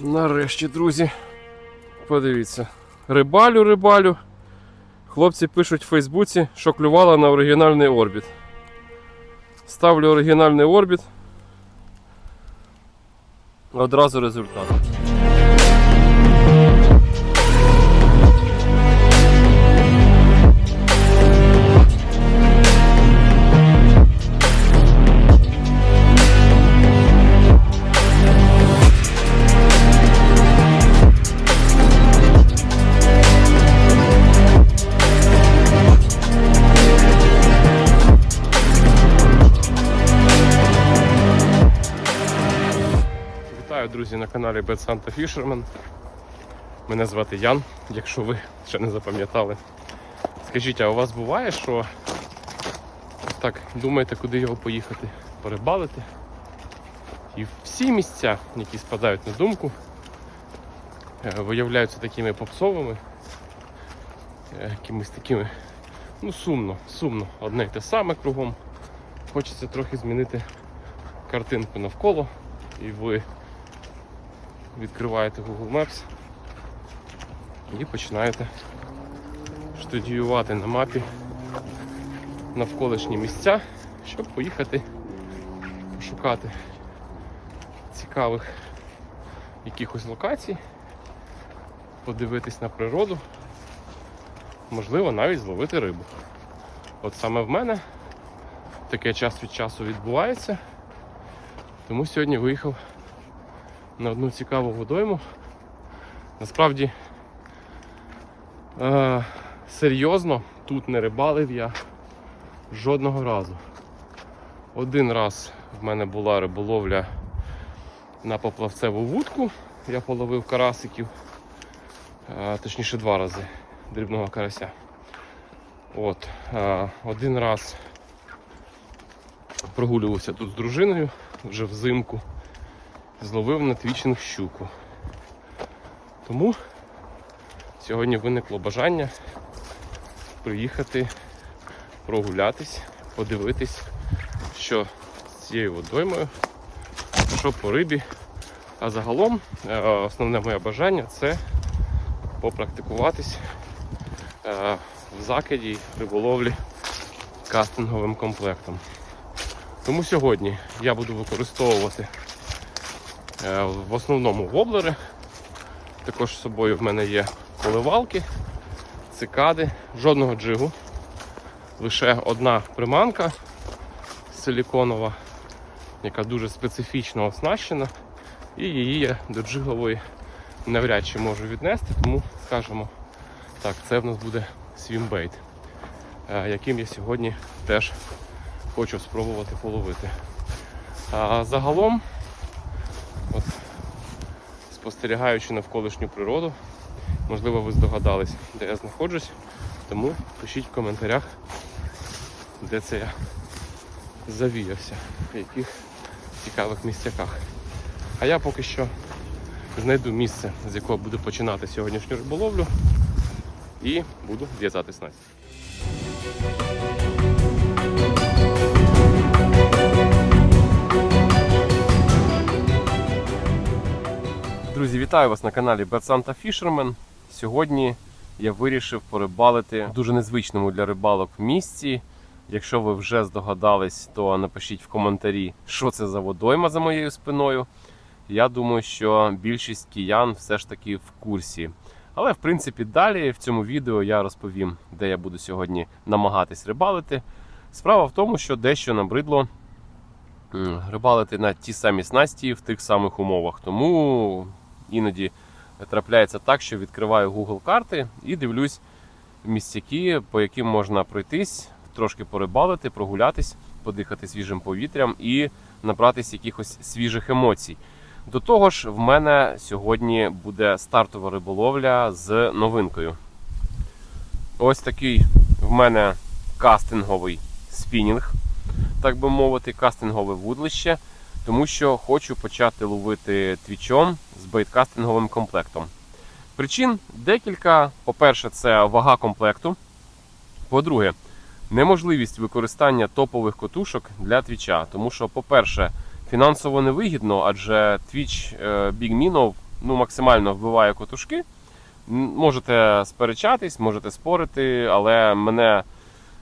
Нарешті, друзі. Подивіться. Рибалю, рибалю. Хлопці пишуть в Фейсбуці, що клювала на оригінальний орбіт. Ставлю оригінальний орбіт. Одразу результат. Каналі Bad Santa Fisherman. Мене звати Ян, якщо ви ще не запам'ятали. Скажіть, а у вас буває, що так думаєте, куди його поїхати? Порибалити? І всі місця, які спадають на думку, е, виявляються такими попсовими, е, якимись такими, ну сумно, сумно, одне й те саме кругом. Хочеться трохи змінити картинку навколо, і ви відкриваєте Google Maps і починаєте студіювати на мапі навколишні місця, щоб поїхати пошукати цікавих якихось локацій, подивитись на природу, можливо, навіть зловити рибу. От саме в мене таке час від часу відбувається, тому сьогодні виїхав на одну цікаву водойму. Насправді е, серйозно тут не рибалив я жодного разу. Один раз в мене була риболовля на поплавцеву вудку. Я половив карасиків, е, точніше два рази дрібного карася. От, е, один раз прогулювався тут з дружиною вже взимку зловив на твічинг щуку. Тому сьогодні виникло бажання приїхати прогулятись, подивитись, що з цією водоймою, що по рибі. А загалом е, основне моє бажання це попрактикуватись е, в закиді риболовлі кастинговим комплектом. Тому сьогодні я буду використовувати В основному воблери. Також з собою в мене є коливалки, цикади, жодного джигу. Лише одна приманка силіконова, яка дуже специфічно оснащена. І її я до джигової навряд чи можу віднести, тому скажемо так, це в нас буде свімбейт, е, яким я сьогодні теж хочу спробувати половити. А загалом От, спостерігаючи навколишню природу, можливо, ви здогадались, де я знаходжусь. Тому пишіть в коментарях, де це я завіявся, в яких цікавих місцяках. А я поки що знайду місце, з якого буду починати сьогоднішню риболовлю і буду в'язати снасть. Друзі, вітаю вас на каналі Santa Fisherman. Сьогодні я вирішив порибалити в дуже незвичному для рибалок місці. Якщо ви вже здогадались, то напишіть в коментарі, що це за водойма за моєю спиною. Я думаю, що більшість киян все ж таки в курсі. Але в принципі далі в цьому відео я розповім, де я буду сьогодні намагатись рибалити. Справа в тому, що дещо набридло рибалити на ті самі снасті в тих самих умовах. Тому іноді трапляється так, що відкриваю Google карти і дивлюсь місцяки, по яким можна пройтись, трошки порибалити, прогулятись, подихати свіжим повітрям і набратись якихось свіжих емоцій. До того ж, в мене сьогодні буде стартова риболовля з новинкою. Ось такий в мене кастинговий спінінг, так би мовити, кастингове вудлище, тому що хочу почати ловити твічом з бейткастинговим комплектом. Причин декілька. По-перше, це вага комплекту. По-друге, неможливість використання топових котушок для твіча. Тому що, по-перше, фінансово невигідно, адже твіч е, Big Minnow ну, максимально вбиває котушки. Можете сперечатись, можете спорити, але мене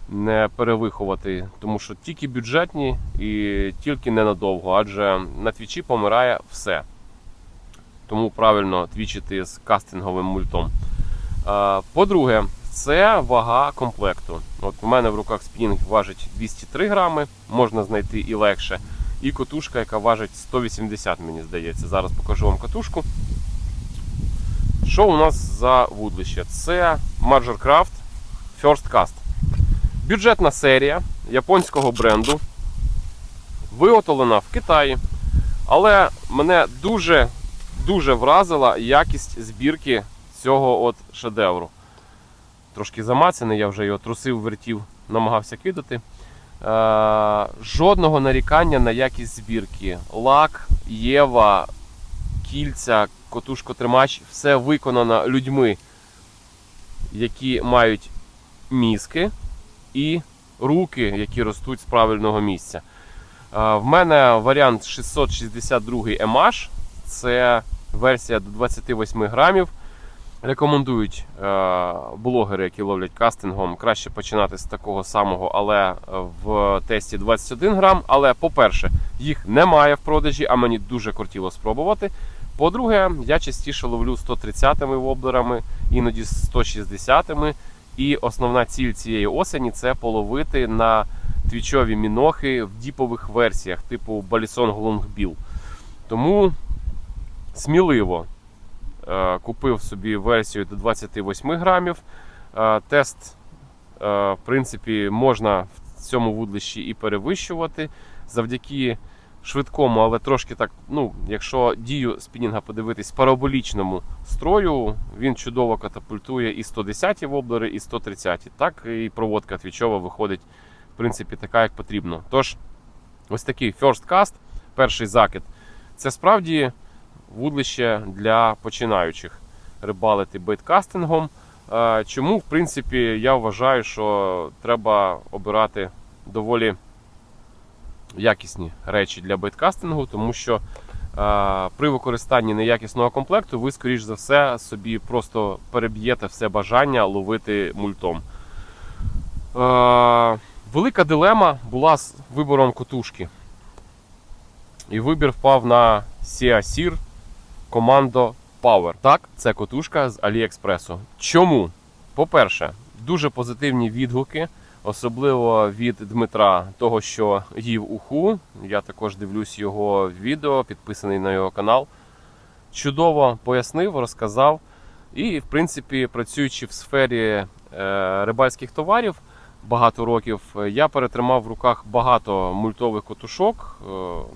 не перевиховати, тому що тільки бюджетні і тільки ненадовго, адже на твічі помирає все. Тому правильно твічити з кастинговим мультом. По-друге, це вага комплекту. От у мене в руках спінінг важить 203 грами, можна знайти і легше. І котушка, яка важить 180, мені здається. Зараз покажу вам катушку. Що у нас за вудлище? Це Major Craft First Cast. Бюджетна серія японського бренду. Виготовлена в Китаї. Але мене дуже дуже вразила якість збірки цього от шедевру. Трошки замацаний, я вже його трусив, вертів, намагався кидати. Е, жодного нарікання на якість збірки. Лак, Єва, кільця, котушкотримач все виконано людьми, які мають мізки і руки, які ростуть з правильного місця. Е, В мене варіант 662 MH, це версія до 28 грамів. Рекомендують е, блогери, які ловлять кастингом, краще починати з такого самого, але в тесті 21 грам. Але, по-перше, їх немає в продажі, а мені дуже кортіло спробувати. По-друге, я частіше ловлю 130-ми воблерами, іноді 160-ми. І основна ціль цієї осені це половити на твічові мінохи в діпових версіях, типу Balison Longbill. Тому сміливо е, купив собі версію до 28 грамів. Е, тест, е, в принципі, можна в цьому вудлищі і перевищувати завдяки швидкому, але трошки так, ну, якщо дію спінінга подивитись параболічному строю, він чудово катапультує і 110-ті воблери, і 130-ті. Так і проводка твічова виходить, в принципі, така, як потрібно. Тож, ось такий first cast, перший закид. Це справді вудлище для починаючих рибалити бейткастингом. Е, Чому, в принципі, я вважаю, що треба обирати доволі якісні речі для бейткастингу, тому що е, при використанні неякісного комплекту ви, скоріш за все, собі просто переб'єте все бажання ловити мультом. Е, Велика дилема була з вибором котушки. І вибір впав на Seasir Commando Power. Так, це котушка з Аліекспресу. Чому? По-перше, дуже позитивні відгуки, особливо від Дмитра, того, що їв уху. Я також дивлюсь його відео, підписаний на його канал. Чудово пояснив, розказав. І, в принципі, працюючи в сфері е, рибальських товарів багато років, е, я перетримав в руках багато мультових котушок. Е,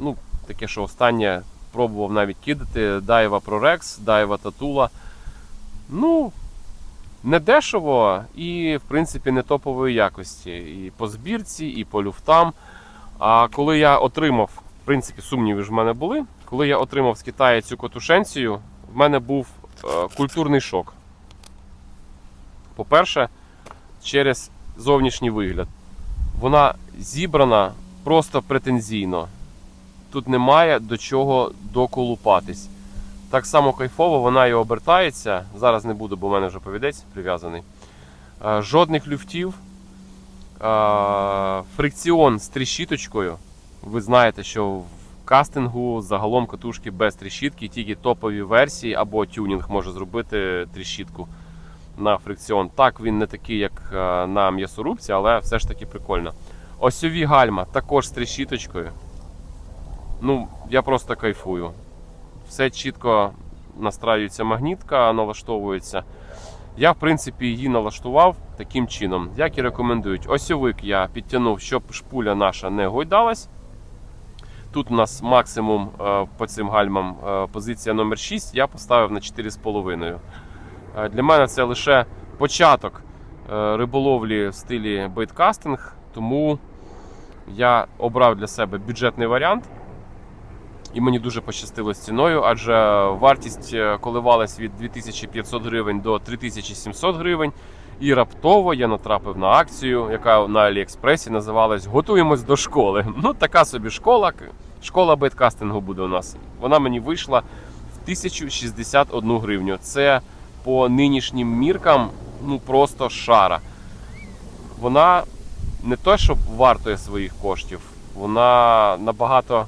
ну, таке, що останнє пробував навіть кидати Дайва Prorex, Дайва Татула. Ну, не дешево і, в принципі, не топової якості. І по збірці, і по люфтам. А коли я отримав, в принципі, сумніви ж в мене були, коли я отримав з Китаю цю котушенцію, в мене був е, культурний шок. По-перше, через зовнішній вигляд. Вона зібрана просто претензійно. Тут немає до чого доколупатись. Так само кайфово вона і обертається. Зараз не буду, бо в мене вже повідець прив'язаний. Е, Жодних люфтів. Е, Фрикціон з тріщіточкою. Ви знаєте, що в кастингу загалом катушки без тріщітки, тільки топові версії або тюнінг може зробити тріщітку на фрикціон. Так, він не такий, як е, на м'ясорубці, але все ж таки прикольно. Осьові гальма також з тріщіточкою. Ну, я просто кайфую. Все чітко настраюється магнітка, налаштовується. Я, в принципі, її налаштував таким чином, як і рекомендують. Осьовик я підтягнув, щоб шпуля наша не гойдалась. Тут у нас максимум е, по цим гальмам е, позиція номер 6 я поставив на 4,5. Е, Для мене це лише початок риболовлі в стилі бейткастинг, тому я обрав для себе бюджетний варіант. І мені дуже пощастило з ціною, адже вартість е, коливалась від 2500 гривень до 3700 гривень. І раптово я натрапив на акцію, яка на Аліекспресі називалась Готуємось до школи. Ну, така собі школа. Школа бейткастингу буде у нас. Вона мені вийшла в 1061 гривню. Це по нинішнім міркам ну просто шара. Вона не то, що вартує своїх коштів, вона набагато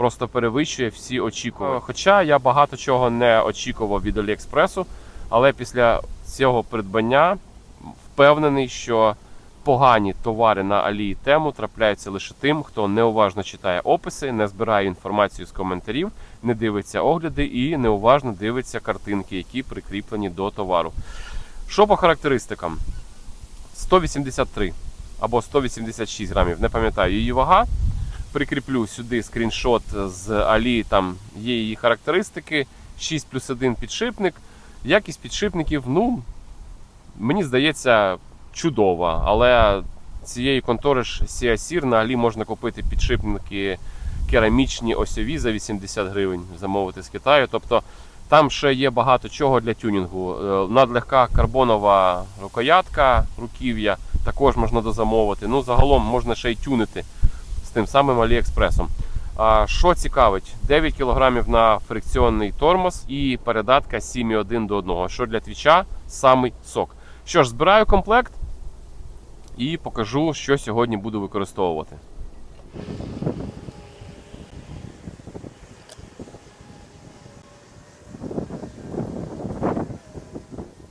просто перевищує всі очікування. Хоча я багато чого не очікував від Аліекспресу, але після цього придбання впевнений, що погані товари на Алі тему трапляються лише тим, хто неуважно читає описи, не збирає інформацію з коментарів, не дивиться огляди і неуважно дивиться картинки, які прикріплені до товару. Що по характеристикам? 183 або 186 грамів, не пам'ятаю її вага. Прикріплю сюди скріншот з Алі, там є її характеристики, 6 плюс 1 підшипник. Якість підшипників, ну, мені здається, чудова. Але цієї контори ж Сіасір на Алі можна купити підшипники керамічні осьові за 80 гривень, замовити з Китаю. Тобто там ще є багато чого для тюнінгу. Е, Надлегка карбонова рукоятка, руків'я також можна дозамовити. Ну, загалом можна ще й тюнити з тим самим Аліекспресом. А що цікавить, 9 кг на фрикціонний тормоз і передатка 7,1 до 1, що для твіча самий сок. Що ж, збираю комплект і покажу, що сьогодні буду використовувати.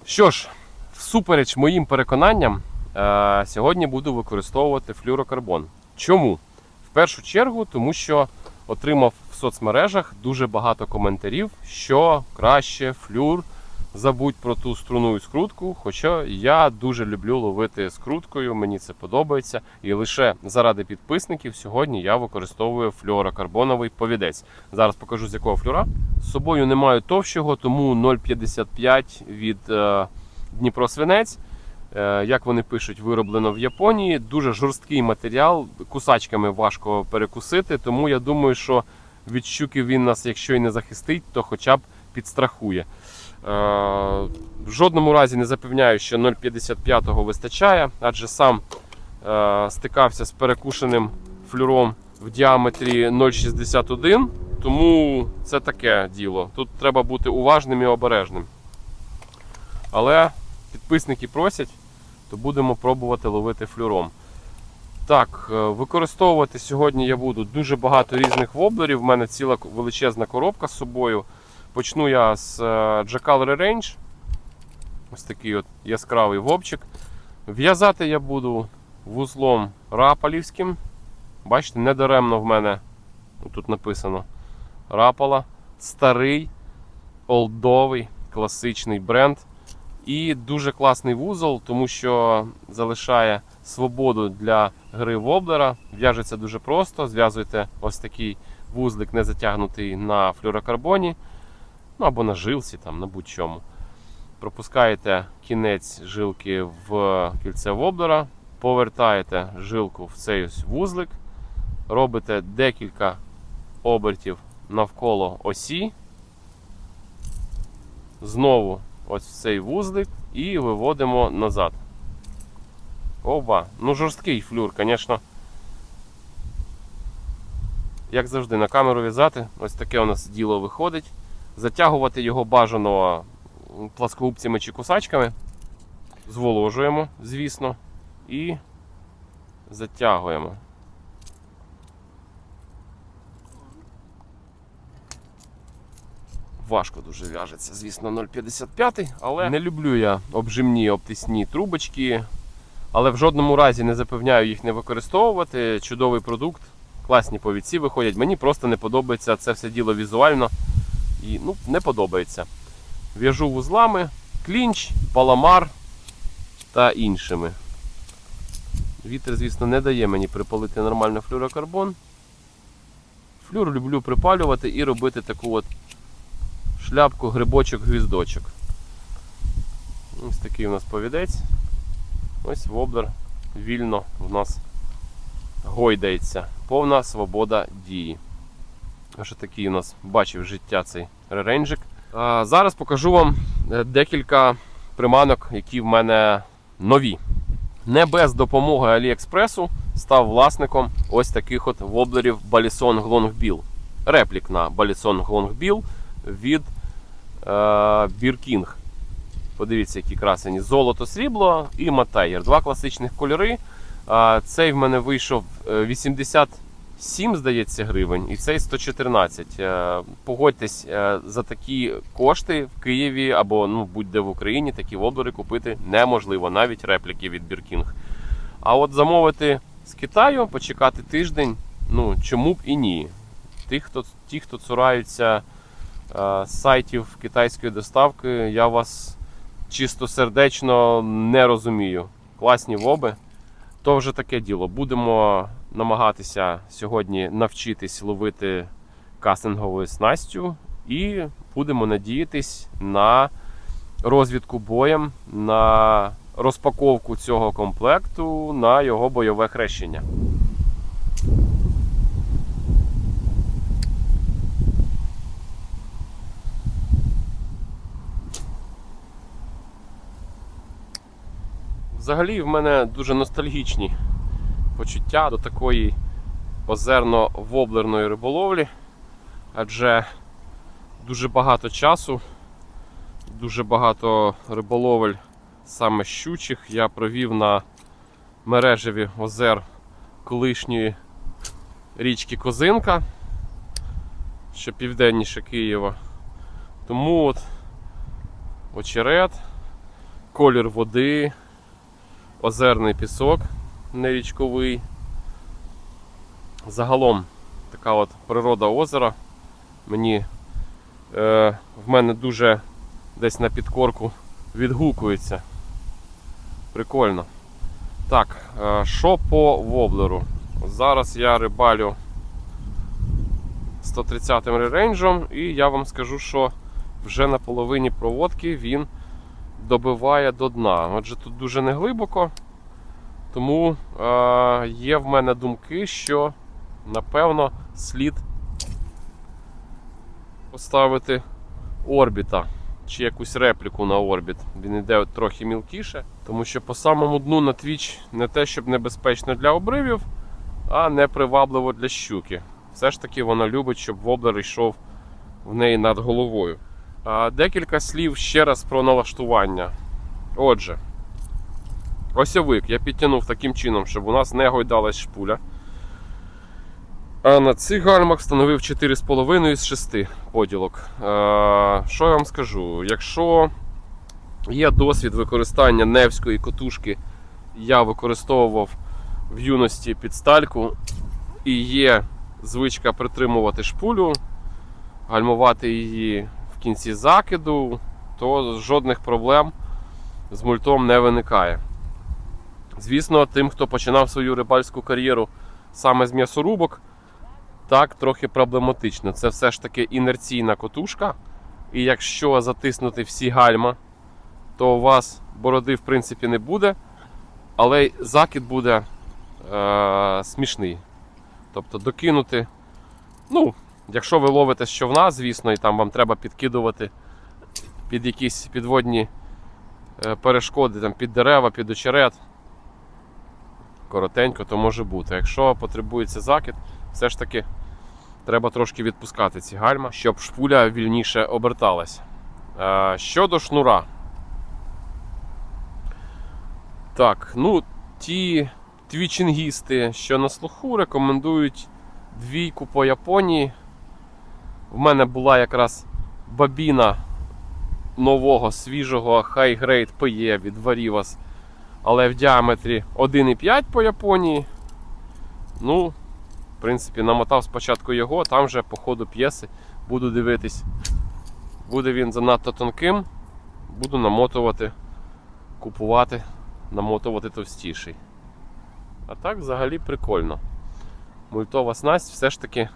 Що ж, всупереч моїм переконанням, е, сьогодні буду використовувати флюрокарбон. Чому? В першу чергу, тому що отримав в соцмережах дуже багато коментарів, що краще флюр, забудь про ту струну і скрутку. Хоча я дуже люблю ловити скруткою, мені це подобається. І лише заради підписників сьогодні я використовую флюорокарбоновий повідець. Зараз покажу з якого флюра. З собою не маю товщого, тому 0,55 від е, Дніпро Свинець. Е, Як вони пишуть, вироблено в Японії. Дуже жорсткий матеріал, кусачками важко перекусити. Тому я думаю, що від щуки він нас, якщо і не захистить, то хоча б підстрахує. Е, В жодному разі не запевняю, що 0,55 вистачає, адже сам е, стикався з перекушеним флюром в діаметрі 0,61. Тому це таке діло. Тут треба бути уважним і обережним. Але підписники просять, то будемо пробувати ловити флюром. Так, е, використовувати сьогодні я буду дуже багато різних воблерів. У мене ціла величезна коробка з собою. Почну я з е, Jackal Range. Ось такий от яскравий вовчик. В'язати я буду вузлом рапалівським. Бачите, недаремно в мене тут написано рапала. Старий, олдовий, класичний бренд. І дуже класний вузол, тому що залишає свободу для гри воблера. В'яжеться дуже просто. Зв'язуєте ось такий вузлик, не затягнутий на флюрокарбоні, ну або на жилці, там, на будь-чому. Пропускаєте кінець жилки в кільце воблера, повертаєте жилку в цей ось вузлик, робите декілька обертів навколо осі. Знову ось в цей вузлик і виводимо назад. Оба. Ну, жорсткий флюр, звісно. Як завжди, на камеру в'язати, ось таке у нас діло виходить. Затягувати його бажано пласкогубцями чи кусачками. Зволожуємо, звісно, і затягуємо. Важко дуже в'яжеться, звісно, 0,55, але не люблю я обжимні обтисні трубочки. Але в жодному разі не запевняю їх не використовувати. Чудовий продукт, класні повідці виходять. Мені просто не подобається це все діло візуально і ну, не подобається. В'яжу вузлами, клінч, паламар та іншими. Вітер, звісно, не дає мені припалити нормально флюрокарбон. Флюр люблю припалювати і робити таку от шляпку, грибочок, гвіздочок. Ось такий у нас повідець. Ось воблер вільно в нас гойдається. Повна свобода дії. Ось такий у нас бачив життя цей реренджик. А зараз покажу вам е, декілька приманок, які в мене нові. Не без допомоги Аліекспресу став власником ось таких от воблерів Balison Longbill. Реплік на Balison Longbill від Біркінг. Подивіться, які красені. Золото, срібло і матеєр. Два класичних кольори. Цей в мене вийшов е, 87, здається, гривень, і цей 114. Е, Погодьтесь, е, за такі кошти в Києві або ну, будь-де в Україні такі воблери купити неможливо, навіть репліки від Біркінг. А от замовити з Китаю, почекати тиждень, ну чому б і ні. Ті, хто, ті, хто цураються е, сайтів китайської доставки, я вас чистосердечно не розумію. Класні воби. То вже таке діло. Будемо намагатися сьогодні навчитись ловити кастинговою снастю і будемо надіятись на розвідку боєм, на розпаковку цього комплекту, на його бойове хрещення. Взагалі в мене дуже ностальгічні почуття до такої озерно-воблерної риболовлі, адже дуже багато часу, дуже багато риболовель саме щучих я провів на мережеві озер колишньої річки Козинка, що південніше Києва. Тому от очерет, колір води, озерний пісок не річковий. Загалом така от природа озера. Мені е, в мене дуже десь на підкорку відгукується. Прикольно. Так, е, що по воблеру? Зараз я рибалю 130 м рейнджем і я вам скажу, що вже на половині проводки він добиває до дна. Отже, тут дуже неглибоко, тому е, є в мене думки, що напевно слід поставити орбіта чи якусь репліку на орбіт. Він йде трохи мілкіше, тому що по самому дну на твіч не те, щоб небезпечно для обривів, а непривабливо для щуки. Все ж таки вона любить, щоб воблер йшов в неї над головою. Декілька слів ще раз про налаштування. Отже, осьовик я підтягнув таким чином, щоб у нас не гойдалась шпуля. А на цих гальмах встановив 4,5 з 6 поділок. Що я вам скажу? Якщо є досвід використання невської котушки, я використовував в юності підстальку і є звичка притримувати шпулю, гальмувати її в кінці закиду, то жодних проблем з мультом не виникає. Звісно, тим, хто починав свою рибальську кар'єру саме з м'ясорубок, так трохи проблематично. Це все ж таки інерційна котушка. І якщо затиснути всі гальма, то у вас бороди в принципі не буде, але закид буде е- смішний. Тобто докинути, ну, якщо ви ловите з човна, звісно, і там вам треба підкидувати під якісь підводні е, перешкоди, там, під дерева, під очерет. Коротенько, то може бути. Якщо потребується закид, все ж таки треба трошки відпускати ці гальма, щоб шпуля вільніше оберталась. Е, Щодо шнура. Так, ну, ті твічингісти, що на слуху, рекомендують двійку по Японії. В мене була якраз бабіна нового свіжого High Grade PE від Varivas, але в діаметрі 1,5 по Японії. Ну, в принципі, намотав спочатку його, там вже по ходу п'єси буду дивитись. Буде він занадто тонким, буду намотувати, купувати, намотувати товстіший. А так взагалі прикольно. Мультова снасть все ж таки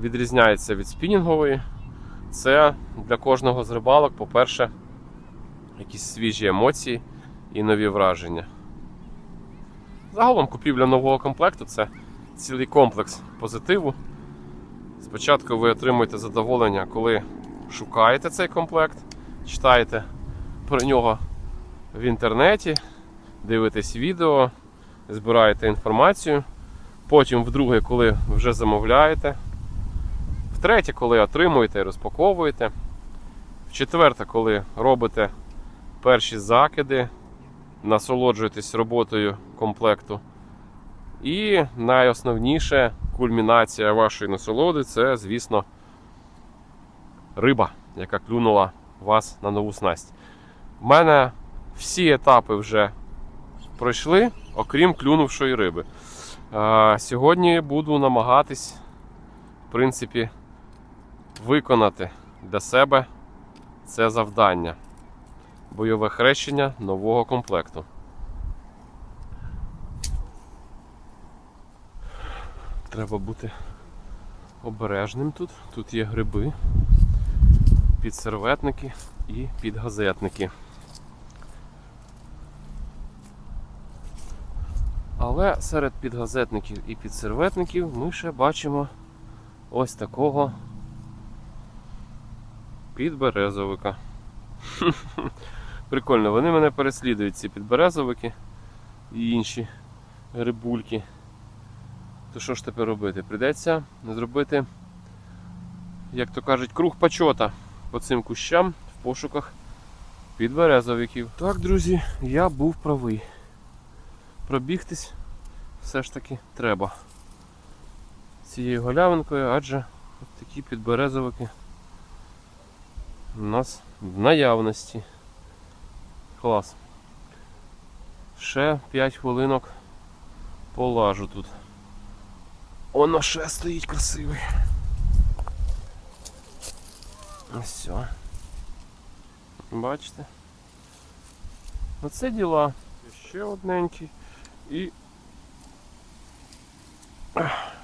відрізняється від спінінгової. Це для кожного з рибалок, по-перше, якісь свіжі емоції і нові враження. Загалом купівля нового комплекту це цілий комплекс позитиву. Спочатку ви отримуєте задоволення, коли шукаєте цей комплект, читаєте про нього в інтернеті, дивитесь відео, збираєте інформацію. Потім, вдруге, коли вже замовляєте, Втретє, коли отримуєте і розпаковуєте. В-четверте, коли робите перші закиди, насолоджуєтесь роботою комплекту. І найосновніше кульмінація вашої насолоди це, звісно, риба, яка клюнула вас на нову снасть. В мене всі етапи вже пройшли, окрім клюнувшої риби. Сьогодні буду намагатись, в принципі, виконати для себе це завдання. Бойове хрещення нового комплекту. Треба бути обережним тут. Тут є гриби, підсерветники і підгазетники. Але серед підгазетників і підсерветників ми ще бачимо ось такого підберезовика. Прикольно, вони мене переслідують, ці підберезовики і інші грибульки. То що ж тепер робити? Придеться зробити, як то кажуть, круг почота по цим кущам в пошуках підберезовиків. Так, друзі, я був правий. Пробігтись все ж таки треба цією голявинкою, адже от такі підберезовики у нас в наявності. Клас. Ще 5 хвилинок полажу тут. Воно ще стоїть красивий. Все. Бачите? Оце діла. Ще одненький. І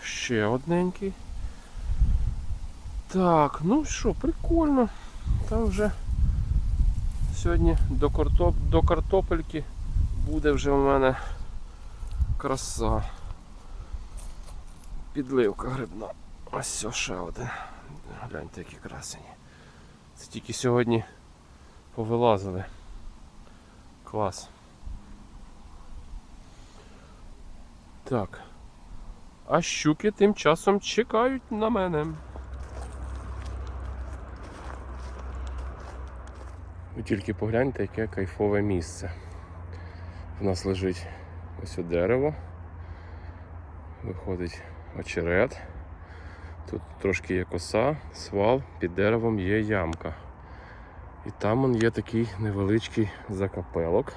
ще одненький. Так, ну що, прикольно. Там вже сьогодні до, картоп... до картопельки буде вже в мене краса. Підливка грибна. Ось ще один. Гляньте, які красені. Це тільки сьогодні повилазили. Клас. Так. А щуки тим часом чекають на мене. Ви тільки погляньте, яке кайфове місце. У нас лежить ось дерево. Виходить очерет. Тут трошки є коса, свал, під деревом є ямка. І там он є такий невеличкий закапелок.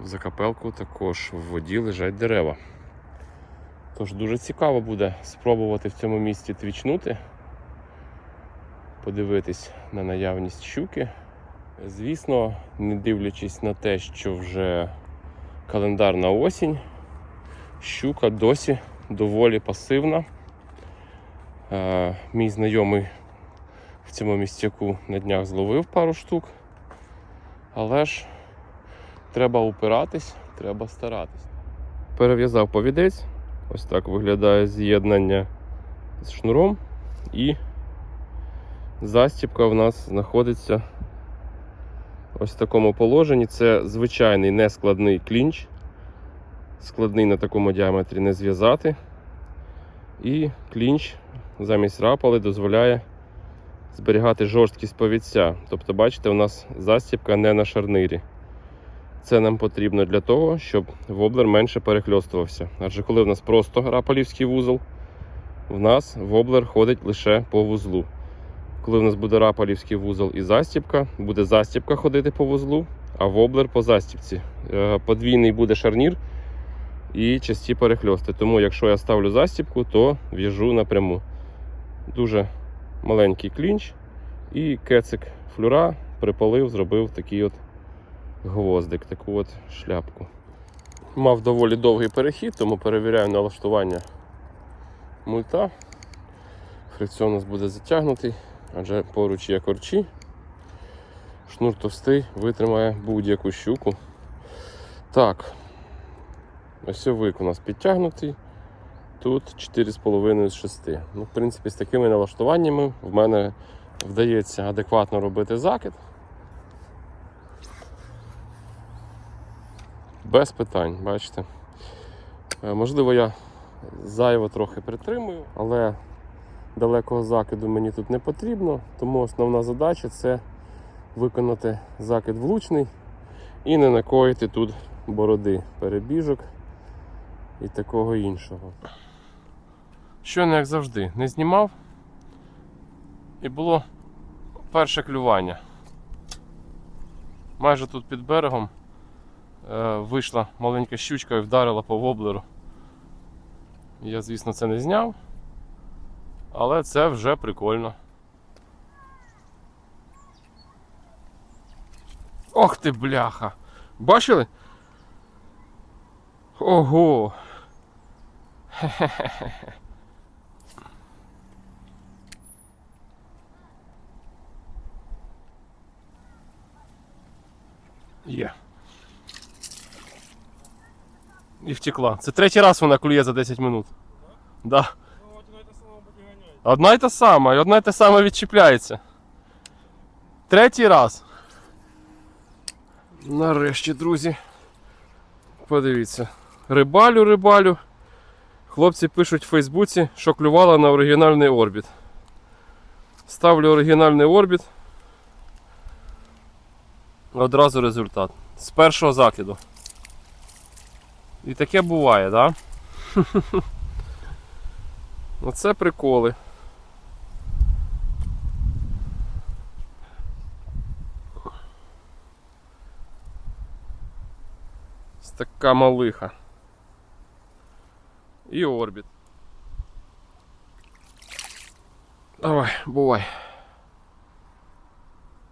В закапелку також в воді лежать дерева. Тож дуже цікаво буде спробувати в цьому місці твічнути, подивитись на наявність щуки. Звісно, не дивлячись на те, що вже календарна осінь, щука досі доволі пасивна. Е, Мій знайомий в цьому містяку на днях зловив пару штук, але ж треба упиратись, треба старатись. Перев'язав повідець. Ось так виглядає з'єднання з шнуром і застібка в нас знаходиться ось в такому положенні. Це звичайний нескладний клінч. Складний на такому діаметрі не зв'язати. І клінч замість рапали дозволяє зберігати жорсткість повідця. Тобто, бачите, у нас застібка не на шарнирі. Це нам потрібно для того, щоб воблер менше перехльостувався. Адже коли в нас просто рапалівський вузол, в нас воблер ходить лише по вузлу. Коли в нас буде рапалівський вузол і застібка, буде застібка ходити по вузлу, а воблер по застібці. Е, Подвійний буде шарнір і часті перехльости. Тому, якщо я ставлю застібку, то в'яжу напряму. Дуже маленький клінч і кецик флюра припалив, зробив такий от гвоздик, таку от шляпку. Мав доволі довгий перехід, тому перевіряю налаштування мульта. Фрикціон у нас буде затягнутий, адже поруч є корчі. Шнур товстий, витримає будь-яку щуку. Так, ось вик у нас підтягнутий. Тут 4,5 з 6. Ну, в принципі, з такими налаштуваннями в мене вдається адекватно робити закид. Без питань, бачите. Е, Можливо, я зайво трохи притримую, але далекого закиду мені тут не потрібно, тому основна задача це виконати закид влучний і не накоїти тут бороди, перебіжок і такого іншого. Що не як завжди, не знімав. І було перше клювання. Майже тут під берегом е, вийшла маленька щучка і вдарила по воблеру. Я, звісно, це не зняв, але це вже прикольно. Ох ти, бляха! Бачили? Ого! Хе-хе-хе. Є. І втекла. Це третій раз вона клює за 10 минут. Да. Одна й та сама, і одна й та сама відчіпляється. Третій раз. Нарешті, друзі. Подивіться. Рибалю, рибалю. Хлопці пишуть в Фейсбуці, що клювала на оригінальний орбіт. Ставлю оригінальний орбіт. Одразу результат. З першого закиду. І таке буває, так? Да? Оце приколи. Така малиха. І орбіт. Давай, бувай.